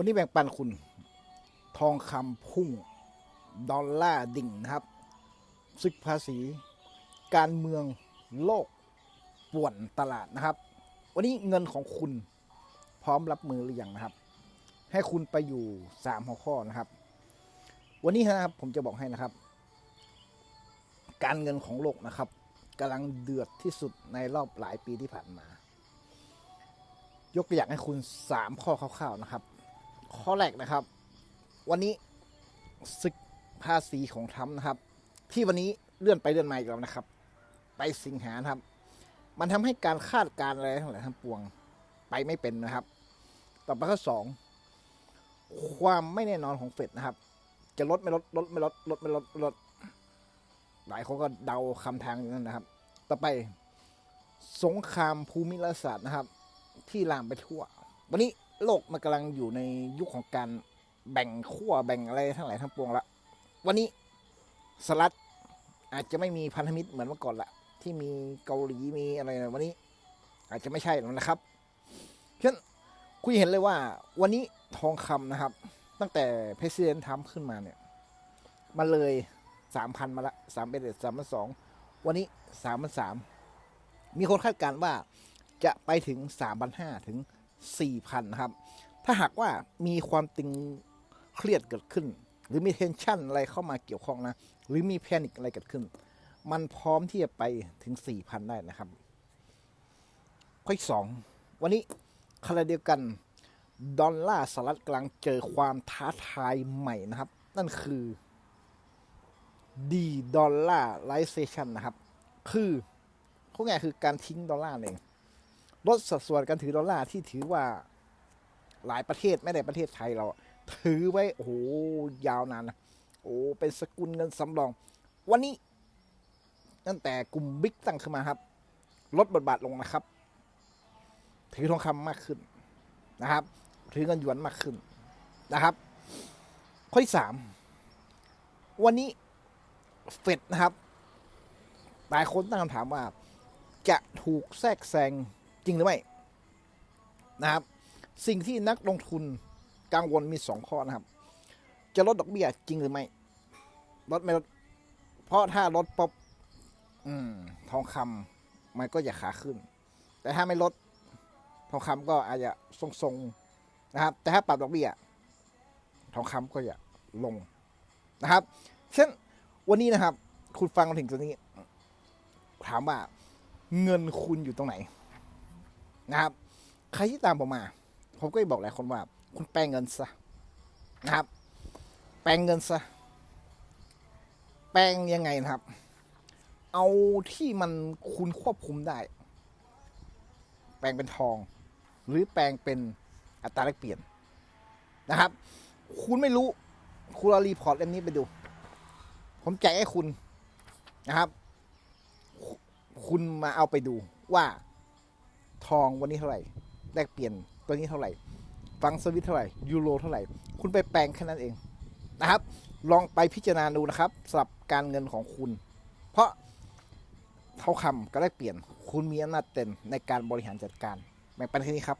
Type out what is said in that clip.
วันนี้แบ่งปันคุณ ทองคำพุ่ง ดอลลาร์ดิ่งนะครับซึกภาษี การเมืองโลกป่วนตลาดนะครับ วันนี้เงินของคุณพร้อมรับมือหรือยังนะครับ ให้คุณไปอยู่สามหัวข้อนะครับ วันนี้นะครับผมจะบอกให้นะครับ การเงินของโลกนะครับกำลังเดือดที่สุดในรอบหลายปีที่ผ่านมา ยกตัวอย่างให้คุณสามข้อคร่าวๆนะครับ ข้อแรกนะครับ วันนี้ศึกภาษีของทรัมป์นะครับ ที่วันนี้เลื่อนไปเลื่อนมาอีกแล้วนะครับ ไปสิงหาครับ มันทำให้การคาดการณ์อะไรทั้งหลายทั้งปวงไปไม่เป็นนะครับ ต่อไปข้อสองความไม่แน่นอนของเฟดนะครับ จะลดไม่ลดลดไม่ลดลดไม่ลดลด หลายคนก็เดาคำทางอย่างนั้นนะครับ ต่อไปสงครามภูมิรัฐศาสตร์นะครับ ที่ลามไปทั่ว วันนี้ โลกมันกำลังอยู่ในยุคของการแบ่งขั้วแบ่งอะไรทั้งหลายทั้งปวงละ วันนี้สลัดอาจจะไม่มีพันธมิตรเหมือนเมื่อก่อนละที่มีเกาหลีมีอะไรนะวันนี้ อาจจะไม่ใช่แล้วนะครับฉะนั้นคุยเห็นเลยว่า วันนี้ทองคำนะครับ ตั้งแต่เพรสิดเนททำขึ้นมาเนี่ยมันเลยสามพันมาละสามเป็นสามพันสองวันนี้สามพันสามมีคนคาดการณ์ว่าจะไปถึงสามพันห้าถึง สี่พันะครับ ถ้าหากว่ามีความตึงเครียดเกิดขึ้น หรือมีเทนชันอะไรเข้ามาเกี่ยวข้องนะ หรือมีแพนิคอะไรเกิดขึ้น มันพร้อมที่จะไปถึงสี่พันได้นะครับ ข้อที่สองวันนี้ขณะเดียวกันดอลลาร์สหรัฐกำลังเจอความท้าทายใหม่นะครับ นั่นคือดีดอลลาร์ไลเซชันนะครับ คือเขาง่ายคือการทิ้งดอลลาร์เอง ลดสัดส่วนการถือดอลลาร์ที่ถือว่าหลายประเทศไม่ได้ประเทศไทยเรา ถือไว้โอ้โหยาวนานนะโอ้เป็นสกุลเงินสำรอง วันนี้ ตั้งแต่กลุ่มบิ๊กตั้งขึ้นมาครับ ลดบทบาทลงนะครับ ถือทองคำมากขึ้นนะครับ ถือเงินหยวนมากขึ้นนะครับ ข้อที่สามวันนี้เฟดนะครับ หลายคนตั้งคำถามว่า จะถูกแทรกแซง จริงหรือไม่นะครับ สิ่งที่นักลงทุนกังวลมีสองข้อนะครับ จะลดดอกเบี้ยจริงหรือไม่ลดไม่ลดเพราะถ้าลดป๊บอืมทองคำมันก็จะขาขึ้น แต่ถ้าไม่ลดทองคำก็อาจจะทรงๆนะครับ แต่ถ้าปรับดอกเบี้ยทองคำก็จะลงนะครับ เช่นวันนี้นะครับ คุณฟังมาถึงตรงนี้ ถามว่าเงินคุณอยู่ตรงไหน นะครับ ใครที่ตามผมมา ผมก็จะบอกหลายคนว่า คุณแปลงเงินซะนะครับ แปลงเงินซะ แปลงยังไงนะครับ เอาที่มันคุณควบคุมได้ แปลงเป็นทอง หรือแปลงเป็นอัตราแลกเปลี่ยนนะครับ คุณไม่รู้ คุณเอารีพอร์ตเล่มนี้ไปดู ผมแจกให้คุณนะครับ คุณมาเอาไปดูว่า ทองวันนี้เท่าไหร่แลกเปลี่ยนตัวนี้เท่าไหร่ ฟังสวิตเท่าไหร่ยูโรเท่าไหร่ คุณไปแปลงแค่นั้นเองนะครับ ลองไปพิจารณาดูนะครับสำหรับการเงินของคุณ เพราะเท่าคำก็แลกเปลี่ยน คุณมีอำนาจเต็มในการบริหารจัดการแบ่งปันแค่นี้ครับ